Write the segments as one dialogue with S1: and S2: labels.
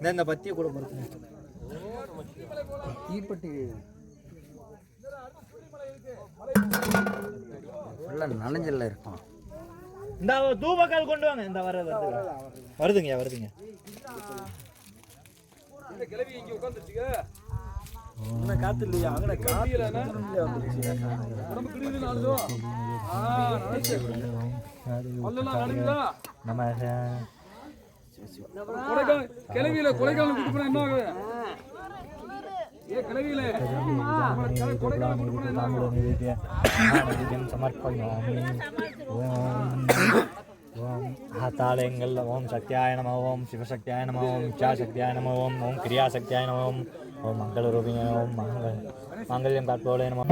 S1: இந்த இந்த பத்தியை கூட பொறுத்து
S2: தீப்பெட்டி. ஃபுல்லாக நனைஞ்சல இருக்கும்.
S1: இந்த தூபக்கால் கொண்டு வாங்க. இந்த வர வருது. வருதுங்க வருதுங்க.
S3: காத்து. இல்லையா அங்கே காத்து உடம்பு கிடுது நாளுதோ
S1: நம்ம
S3: கொடைக்கால் கிளவியில கொடைக்கால் கொடுக்கணும் என்ன ஆகுது ஏ கிளவியில கொடைக்கால் கொடுக்கணும் என்ன ஆகும்
S1: சமர்ப்பயாமி ஓம் ஓம் ஓம் நம ஓம் சிவசக்தியாய நம ஓம் இச்சாசக்தியாய நம ஓம் ஓம் கிரியாசக்தியாய நம ஓம் ஓம் ரூபிங்க ஓம் மங்கள மாங்கல்யம் காட்போலே நம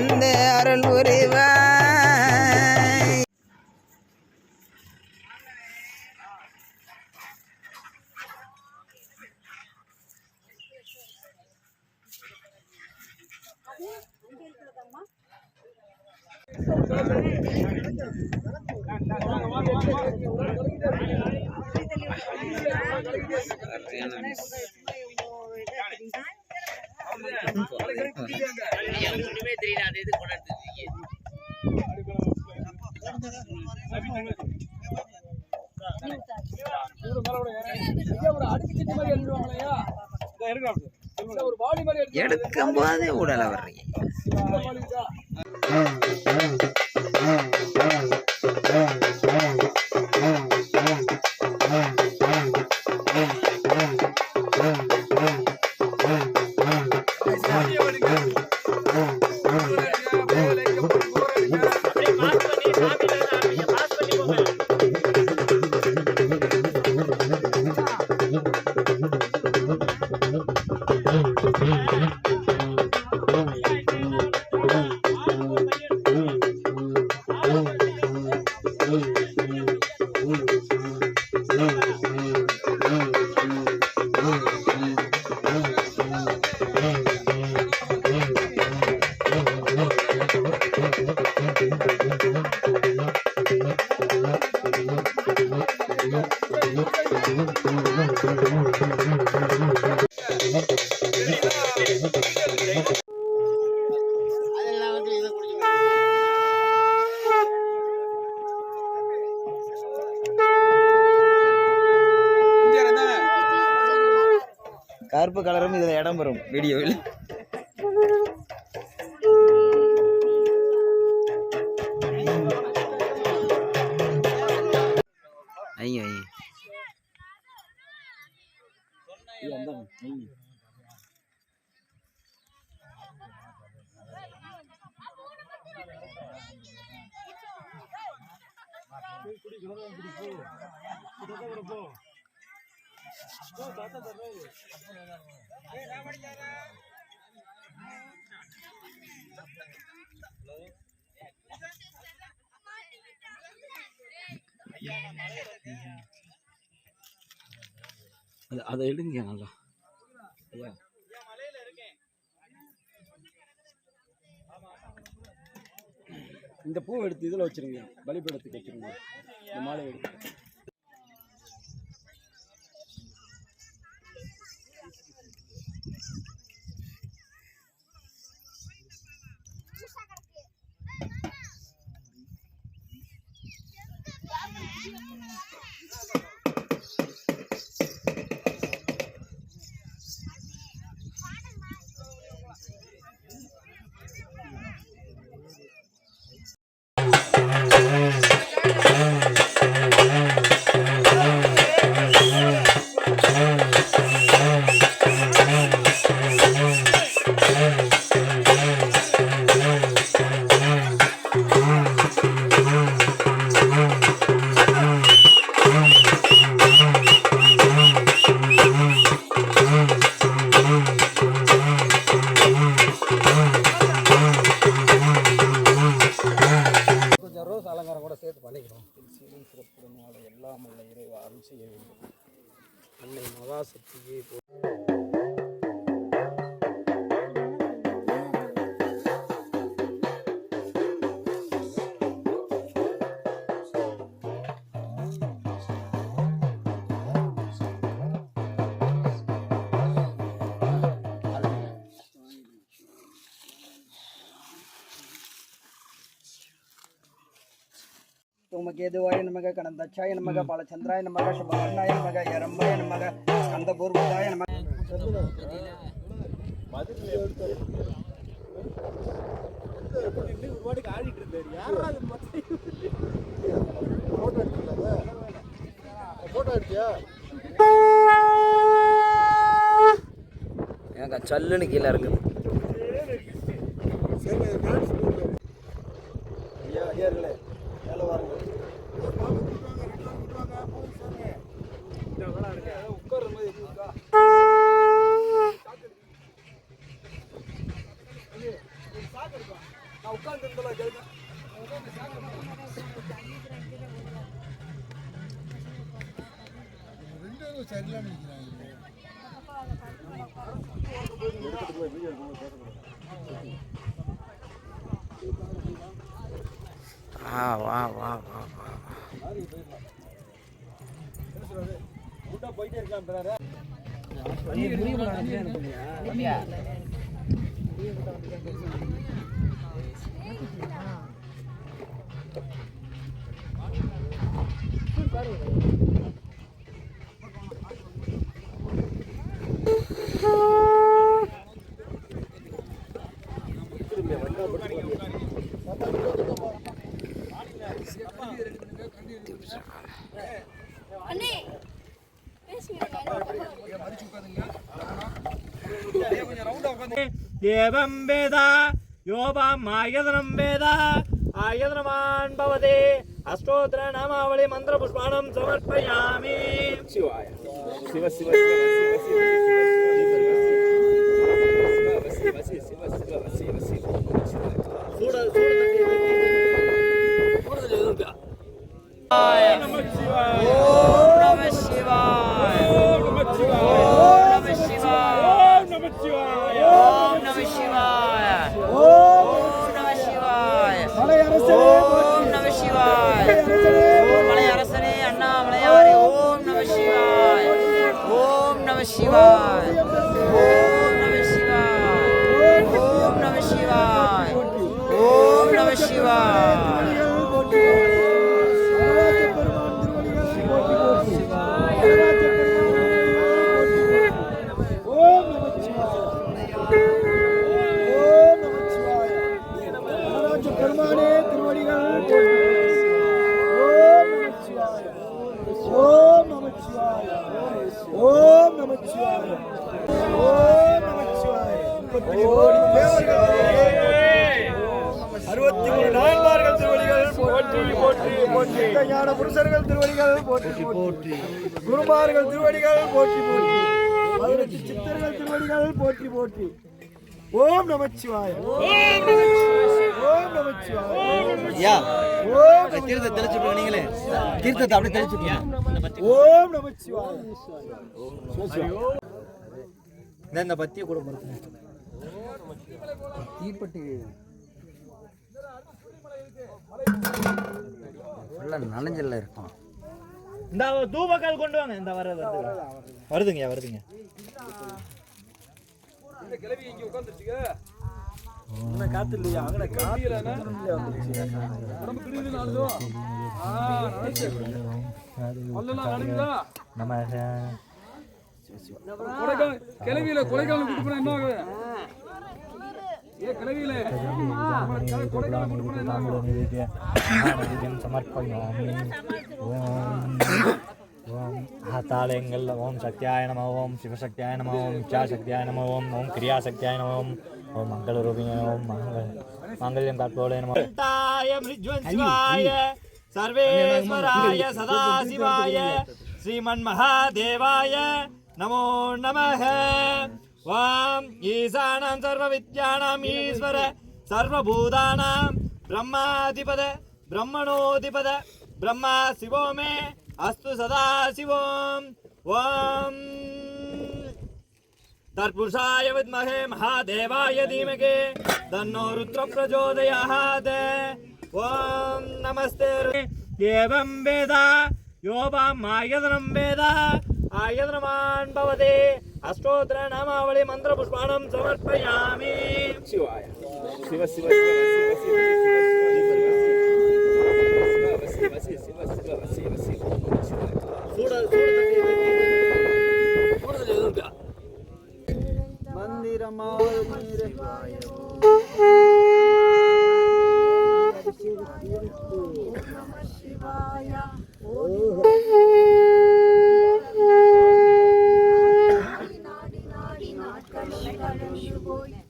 S4: வந்து அருள் புரிவாய்
S3: ஒரு
S4: Gamboa de
S3: Ura la barriga.
S4: கருப்பு கலரும் இதுல இடம் பெறும் வீடியோவில்
S5: அது அதை எடுங்க நல்லா. ஐயா. இந்த பூ எடுத்து இதில் வச்சிருங்க. பலிபடத்துக்கு வச்சிருங்க. இந்த மாலை எடுத்து.
S2: நமக கணந்தாச்சாய நமக பாலச்சந்திராய நமக சுபகர்ணாய நமக எரம்பாய நமக ஸ்கந்தபூர்வதாய நமக
S4: எனக்கு சல்லுன்னு கீழே இருக்குது.
S2: ஆ
S4: வா வா வா வா
S2: போயிட்டே இருக்கலாம்
S1: தேவம் வேதா யோபாம் ஆயதனம்
S5: வேதா. ஆயதனமான் பவதே அஷ்டோத்திர நாமாவளி
S1: மந்திர புஷ்பானம் சமர்ப்பயாமி.
S4: சிவாய.
S5: சிவ சிவ சிவ சிவ. போற்றி ஓம் நமச்சிவாய. ஓம் நமச்சிவாய. ஓம்
S6: தீர்த்தத்தை தெளிச்சு நீங்களே. தீர்த்தத்தை அப்படியே தெளிச்சு
S5: ஓம் நமச்சிவாய.
S1: இந்த பத்தியை கூட பொறுத்து
S6: தீப்பெட்டி. நனைஞ்சல்ல இருக்கும்.
S1: இந்த தூபக்கால் கொண்டு வாங்க. இந்த வர வருது வருதுங்க. வருதுங்க
S5: கிளவி இங்க உட்காந்துருச்சுங்க காத்து இல்லையா அங்கே காத்து உடம்பு கிடுது நாளுதும் நடக்குதா கிளவியில கொடைக்கானல் கூட்டு போனா என்ன ஆகுது? ஏ
S1: ஓம் ஓம் ஹாத்தாலயங்கள் ஓம் சக்தியாய நம ஓம் சிவசக்தியாய நம ஓம் இச்சாசக்தியாய நம ஓம் ஓம் கிரியாசக்தியாய நம ஓம் ஓம் மங்களரூபிணி ஓம் மங்கள மாங்கல்யம் காட்போலே நம. சர்வேஸ்வராய சதாசிவாய ஸ்ரீமன்மகாதேவாய நமோ நமः வாம் ஈசானாம் சர்வவித்யானாம் ஈஸ்வர சர்வபூதானாம் பிரம்மாதிபத பிரம்மணோதிபத பிரம்மா சிவோம் ஓம் தற்புருஷாய வித்மஹே மகாதேவாய தீமகே தன்னோ ருத்ர பிரச்சோதயாத் ஓம் நமஸ்தே ஏவம் வேத யோபாம் ஆயதனம் வேத ஆயதனமான் பவதே அஷ்டோத்திர நாமாவளி மந்திர புஷ்பாணம் சமர்ப்பயாமி சிவாய சிவ சிவ சிவ சூட சூட
S7: நாடி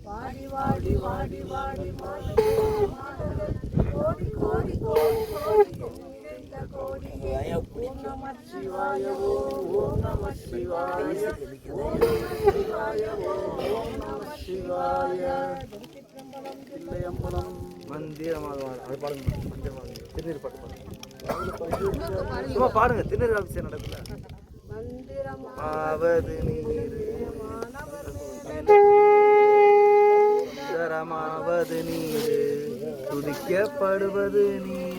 S7: வாடி வாடி வாடி வாடி வாடி கோடி கோடி கோடி கோடி நிறைந்த கோடியே ஓம் நம சிவாய ஓம் நம சிவாய ஓம் நம சிவாய ஓம் நம சிவாய
S6: சும்மா பாடுங்க திருநெல் அபிஷேகம் நடக்கல.
S7: மந்திரமா
S6: நீர் தரமாவது நீர் துதிக்கப்படுவது நீர்.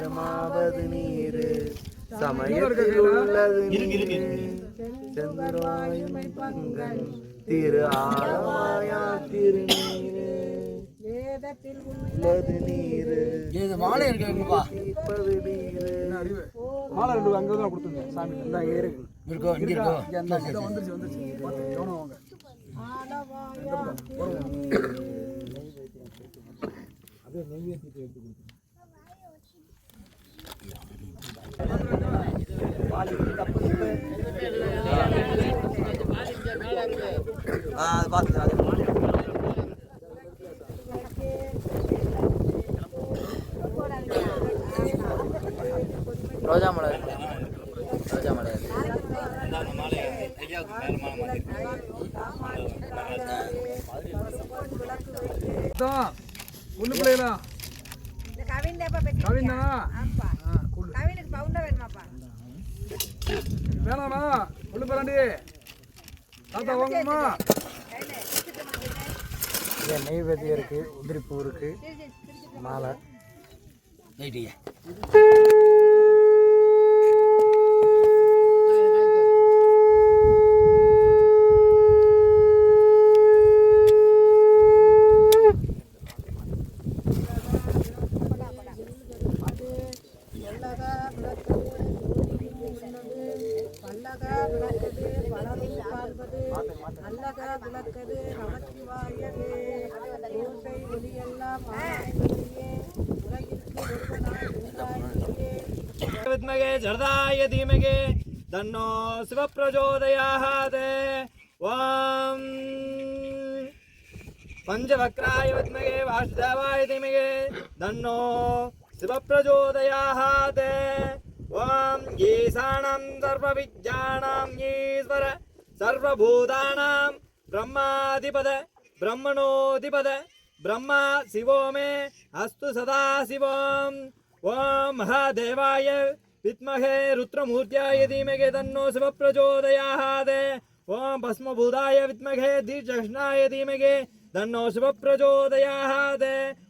S6: இரமாவது நீர். சமயத்தில் உள்ளது நீர். சந்திராயும் பங்கன். திரு ஆலமாயா திருநீர்.
S7: வேதத்தில்
S6: உள்ளது நீர்.
S8: இது மாலை இருக்குப்பா
S6: தீர்ப்பது நீர்.
S5: மாலை ரெண்டு அங்கே தான் கொடுத்துருந்தேன் சாமி.
S6: இந்த ஏறுங்க
S8: இருக்கோ இங்க இருக்கோ.
S5: வந்துருச்சு வந்துருச்சு. பார்த்து கவனம் வாங்க.
S6: ஆ பார்த்து அது
S4: ரோஜா மலர் ரோஜா மலர்
S5: தான்? ஒண்ணு பிள்ளைகளா
S7: பவுண்டர் வேணுமாப்பா
S5: வேணாமா கொள்ளு பேராண்டி தாத்தா வாங்கம்மா.
S6: நெய்வேத்தியம் இருக்கு உதிரிப்பூ இருக்கு மாலை.
S8: நைட்டியா
S1: तन्नो शिवप्रचोदयात् ॐ पञ्चवक्राय विद्महे वासुदेवाय धीमहि तन्नो शिवप्रचोदयात् ॐ ईशानं सर्वविद्यानां ईश्वर सर्वभूतानां ब्रह्माधिपद ब्रह्मणोऽधिपद ब्रह्मा शिवो मे अस्तु सदा शिवम् ॐ महादेवाय विद्महे रुद्रमूर्त्याय धीमहि तन्नो शिवप्रचोदयात् ॐ भस्मभूताय विद्महे दीर्घष्णाय धीमहि तन्नो शिवप्रचोदयात्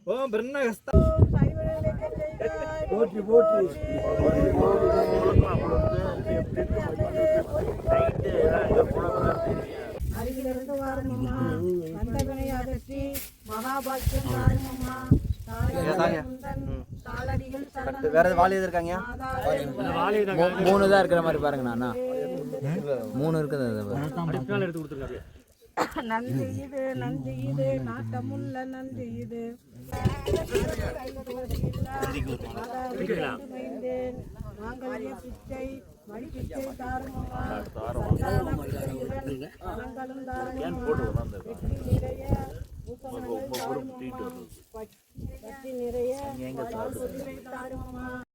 S1: ॐ ब्रह्महस्त
S5: போற்றி போற்றி
S7: அருகிலிருந்து வாரும் அம்மா வந்தவனை அகற்றி மகாபாக்கியம் வாரும் அம்மா
S4: வேற வாலி எது இருக்காங்க? மூணு தான் இருக்கிற மாதிரி பாருங்க அண்ணா மூணு இருக்குது அது பாருங்க.
S7: நன்றி இது நன்றி இது நாட்டமுள்ள நன்றி இது. மாங்கல்ய பிச்சை மணி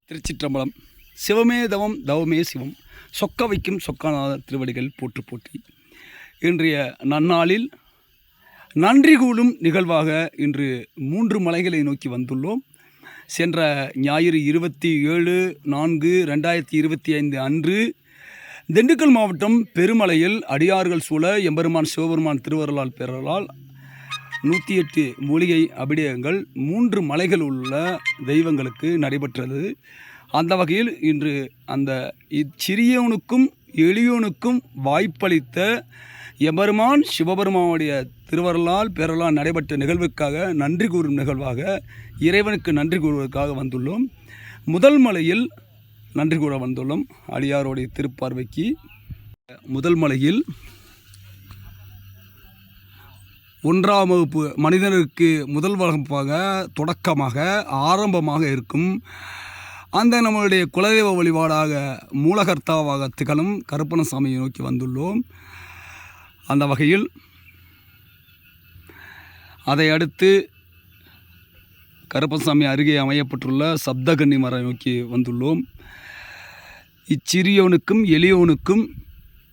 S8: திருச்சிற்றம்பலம். சிவமே தவம் தவமே சிவம் சொக்க வைக்கும் சொக்கநாத திருவடிகள் போற்று போற்றி இன்றைய நன்னாளில் நன்றி கூடும் நிகழ்வாக இன்று மூன்று மலைகளை நோக்கி வந்துள்ளோம். சென்ற ஞாயிறு இருபத்தி ஏழு நான்கு ரெண்டாயிரத்தி இருபத்தி ஐந்து அன்று திண்டுக்கல் மாவட்டம் பெருமலையில் அடியார்கள் சூழ எம்பெருமான் சிவபெருமான் திருவருளால் பெறலால் நூற்றி எட்டு மூலிகை அபிடயங்கள் மூன்று மலைகள் உள்ள தெய்வங்களுக்கு நடைபெற்றது. அந்த வகையில் இன்று அந்த இச்சிறியவனுக்கும் எளியோனுக்கும் வாய்ப்பளித்த எபெருமான் சிவபெருமானுடைய திருவருளால் பெறலால் நடைபெற்ற நிகழ்வுக்காக நன்றி கூறும் நிகழ்வாக இறைவனுக்கு நன்றி கூறுவதற்காக வந்துள்ளோம். முதல் மலையில் நன்றி கூற வந்துள்ளோம். அடியாரோடைய திருப்பார்வைக்கு முதல் மலையில் ஒன்றாம் வகுப்பு மனிதனுக்கு முதல் வகுப்பாக தொடக்கமாக ஆரம்பமாக இருக்கும். அந்த நம்மளுடைய குலதெய்வ வழிபாடாக மூலகர்த்தாவாக திகழும் கருப்பணசாமியை நோக்கி வந்துள்ளோம். அந்த வகையில் அதை அடுத்து கருப்பசாமி அருகே அமையப்பட்டுள்ள சப்தகன்னி மரம் நோக்கி வந்துள்ளோம். இச்சிறியவனுக்கும் எளியவனுக்கும்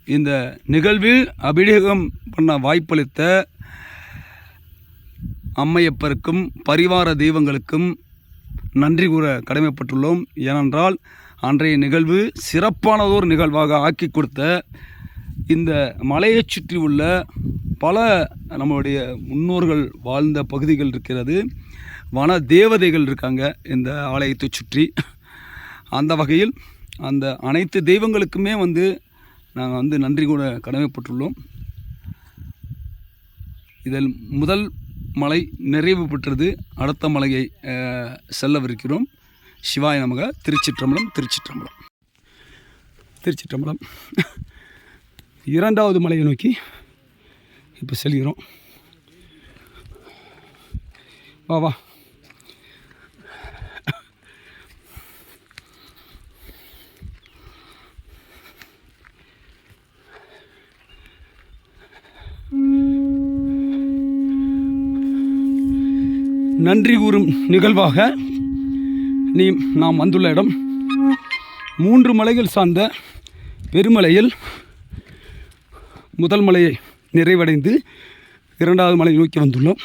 S8: இந்த நிகழ்வில் அபிஷேகம் பண்ண வாய்ப்பளித்த அம்மையப்பருக்கும் பரிவார தெய்வங்களுக்கும் நன்றி கூற கடமைப்பட்டுள்ளோம். ஏனென்றால் அன்றைய நிகழ்வு சிறப்பானதோர் நிகழ்வாக ஆக்கி கொடுத்த இந்த மலையைச் சுற்றி உள்ள பல நம்மளுடைய முன்னோர்கள் வாழ்ந்த பகுதிகள் இருக்கிறது. வன தேவதைகள் இருக்காங்க இந்த ஆலயத்தை சுற்றி. அந்த வகையில் அந்த அனைத்து தெய்வங்களுக்குமே வந்து நாங்கள் வந்து நன்றி கூட கடமைப்பட்டுள்ளோம். இதில் முதல் மலை நிறைவு பெற்றது. அடுத்த மலையை செல்லவிருக்கிறோம். சிவாய நமக திருச்சிற்றம்பலம் திருச்சிற்றம்பலம். திருச்சிற்றம்பலம். இரண்டாவது மலையை நோக்கி இப்போ செல்கிறோம். வா வா. நன்றி கூறும் நிகழ்வாக நீ நாம் வந்துள்ள இடம். மூன்று மலைகள் சார்ந்த பெருமலையில் முதல் மலையை நிறைவடைந்து இரண்டாவது மலை நோக்கி வந்துள்ளோம்.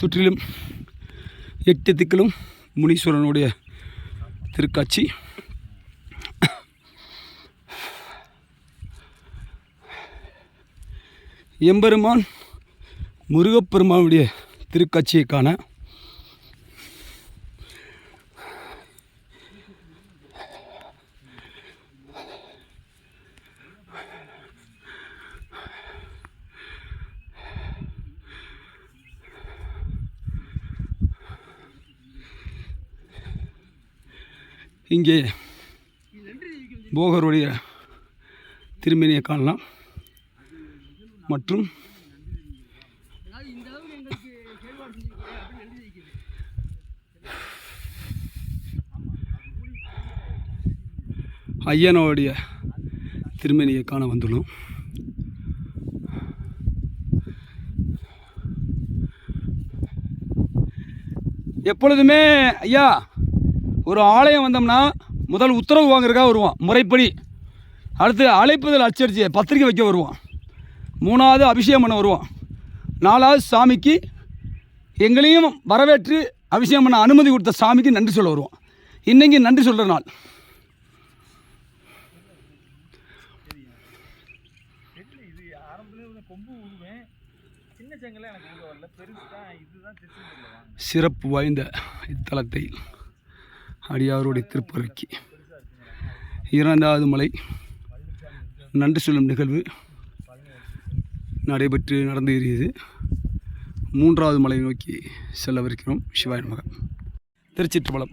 S8: சுற்றிலும் எட்டு திக்கிலும் முனீஸ்வரனுடைய திருக்காட்சி. எம்பெருமான் முருகப்பெருமானுடைய திருக்காட்சியை காண இங்கே போகருடைய திருமணியை காணலாம். மற்றும் ஐயனோடைய திருமணியை காண வந்துள்ளோம். எப்பொழுதுமே ஐயா ஒரு ஆலயம் வந்தோம்னா முதல் உத்தரவு வாங்குறதுக்காக வருவோம் முறைப்படி. அடுத்து அழைப்புதல் அச்சடிச்சு பத்திரிக்கை வைக்க வருவோம் மூணாவது அபிஷேகம் பண்ண வருவோம் நாலாவது சாமிக்கு எங்களையும் வரவேற்று அபிஷேகம் பண்ண அனுமதி கொடுத்த சாமிக்கு நன்றி சொல்ல வருவோம் இன்னைக்கு நன்றி சொல்கிற நாள். சிறப்பு வாய்ந்த இத்தலத்தை அடியாருடைய திருப்பறைக்கு இரண்டாவது மலை. நன்றி சொல்லும் நிகழ்வு நடைபெற்று நடந்து ஏறியது மூன்றாவது மலை நோக்கி செல்லவிருக்கிறோம் சிவாயன் மகன் திருச்சிற்றம்பலம்.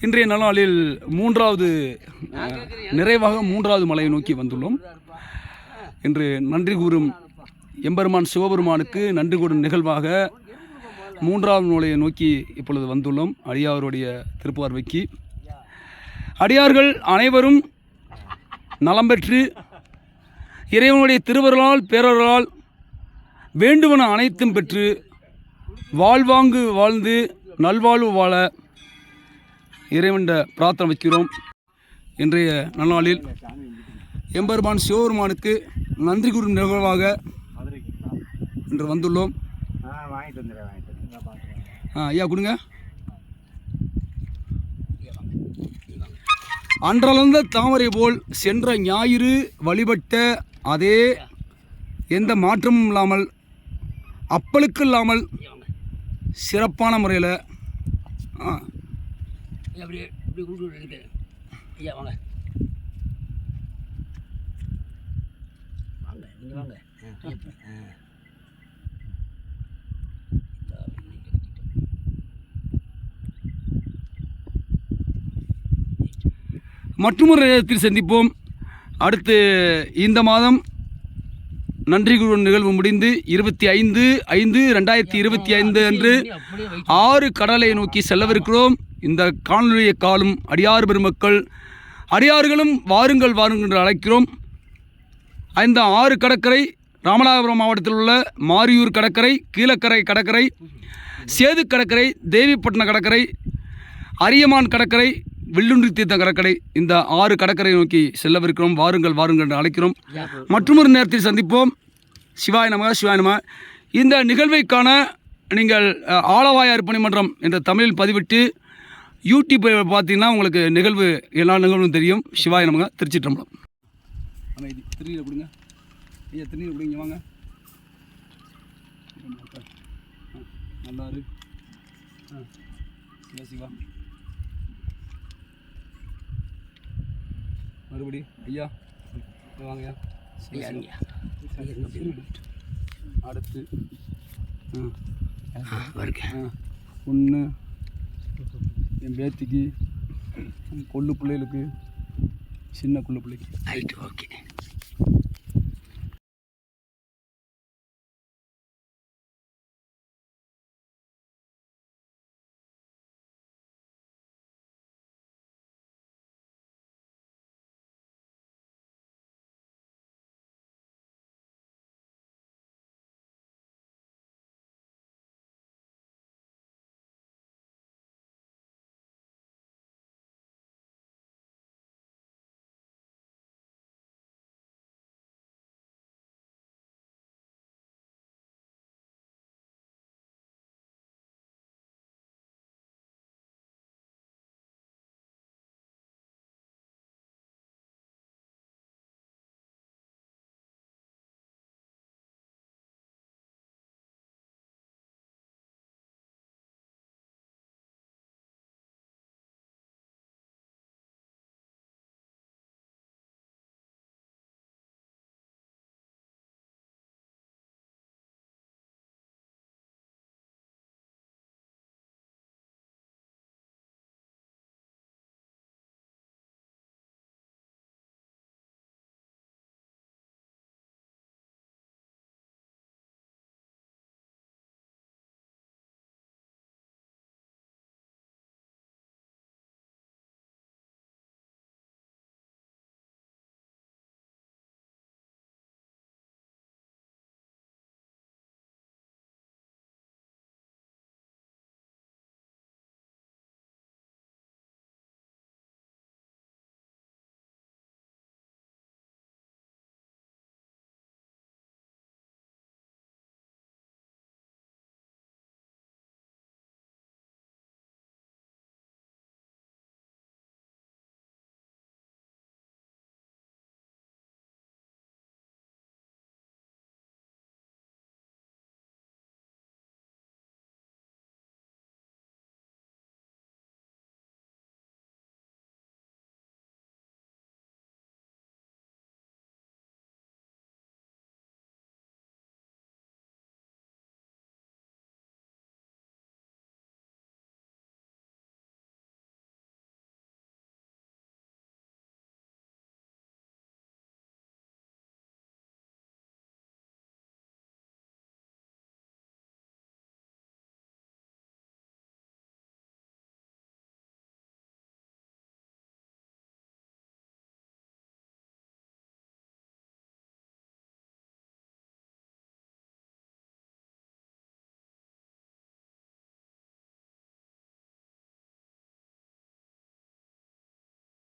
S8: இன்றைய நாளில் மூன்றாவது நிறைவாக மூன்றாவது மலையை நோக்கி வந்துள்ளோம். இன்று நன்றி கூறும் எம்பெருமான் சிவபெருமானுக்கு நன்றி கூறும் நிகழ்வாக மூன்றாவது நூலையை நோக்கி இப்பொழுது வந்துள்ளோம். அடியாருடைய திருப்பார்வைக்கு. அடியார்கள் அனைவரும் நலம் பெற்று இறைவனுடைய திருவருளால் பேரருளால் வேண்டுவன அனைத்தும் பெற்று வாழ்வாங்கு வாழ்ந்து நல்வாழ்வு வாழ இறைவன்ட பிரார்த்தனை வைக்கிறோம். இன்றைய நன்னாளில் எம்பெருமான் சிவபெருமானுக்கு நன்றி கூறும் நிகழ்வாக இன்று வந்துள்ளோம். ஆ ஐயா கொடுங்க. அன்றளந்த தாமரை போல் சென்ற ஞாயிறு வழிபட்ட அதே எந்த மாற்றமும் இல்லாமல் அப்பளுக்கு இல்லாமல் சிறப்பான முறையில் ஆ.
S4: ஐயா வாங்க வாங்க. வாங்க
S8: மற்றொரு நேரத்தில் சந்திப்போம். அடுத்து இந்த மாதம் நன்றி குழு நிகழ்வு முடிந்து இருபத்தி ஐந்து ஐந்து ரெண்டாயிரத்தி இருபத்தி ஐந்து அன்று ஆறு கடலை நோக்கி செல்லவிருக்கிறோம். இந்த காணொலியை காலும் அடியார் பெருமக்கள் அடியார்களும் வாருங்கள் வாருங்கள் என்று அழைக்கிறோம். இந்த ஆறு கடற்கரை ராமநாதபுரம் மாவட்டத்தில் உள்ள மாரியூர் கடற்கரை கீழக்கரை கடற்கரை சேது கடற்கரை தேவிப்பட்டினம் கடற்கரை அரியமான் கடற்கரை வில்லுண்டி தீர்த்த கடற்கரை இந்த ஆறு கடற்கரை நோக்கி செல்லவிருக்கிறோம். வாருங்கள் வாருங்கள் என்று அழைக்கிறோம். மற்றொரு நேரத்தில் சந்திப்போம். சிவாய நமக சிவாய நமக. இந்த நிகழ்வைக்கான நீங்கள் அஹ், பணிமன்றம் மன்றம் என்ற தமிழில் பதிவிட்டு யூடியூப் பார்த்தீங்கன்னா உங்களுக்கு நிகழ்வு எல்லா நிகழ்வும் தெரியும். சிவாய நமக திருச்சிற்றம்பலம். அமைதி. திருநீரை கொடுங்க. ஐயா திருநீரை கொடுங்க. வாங்க. நல்லா ஆ சிவா? மறுபடி ஐயா வாங்கய்யா. அடுத்து ஒன்று என் பேத்திக்கு கொள்ளு பிள்ளைகளுக்கு சின்ன கொள்ளு பிள்ளைக்கு.
S4: Right okay